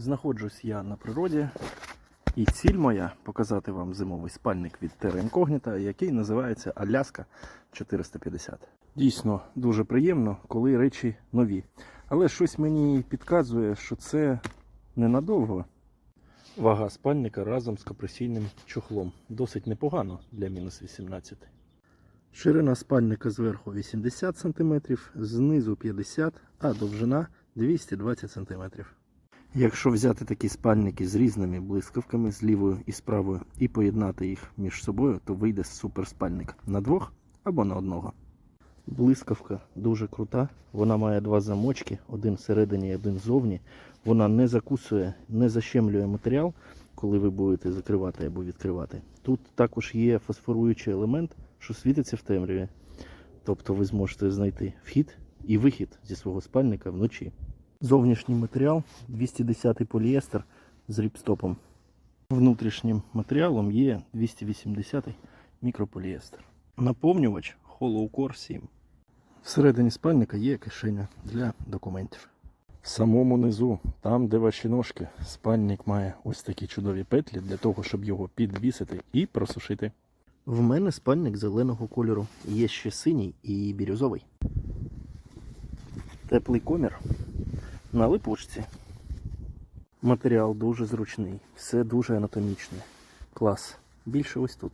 Знаходжусь я на природі, і ціль моя показати вам зимовий спальник від Terra Incognita, який називається Аляска 450. Дійсно дуже приємно, коли речі нові. Але щось мені підказує, що це ненадовго. Вага спальника разом з компресійним чохлом. Досить непогано для мінус 18. Ширина спальника зверху 80 см, знизу 50 а довжина 220 см. Якщо взяти такі спальники з різними блискавками з лівою і з правою і поєднати їх між собою, то вийде суперспальник на двох або на одного. Блискавка дуже крута. Вона має два замочки, один всередині один ззовні. Вона не закусує, не защемлює матеріал, коли ви будете закривати або відкривати. Тут також є фосфоруючий елемент, що світиться в темряві. Тобто ви зможете знайти вхід і вихід зі свого спальника вночі. Зовнішній матеріал 210 поліестер з ріпстопом. Внутрішнім матеріалом є 280 мікрополіестер. Наповнювач Hollow Core 7. Всередині спальника є кишеня для документів. В самому низу, там де ваші ножки, спальник має ось такі чудові петлі для того, щоб його підвісити і просушити. В мене спальник зеленого кольору. Є ще синій і бірюзовий. Теплий комір на липучці. Матеріал дуже зручний, все дуже анатомічне. Клас. Більше ось тут.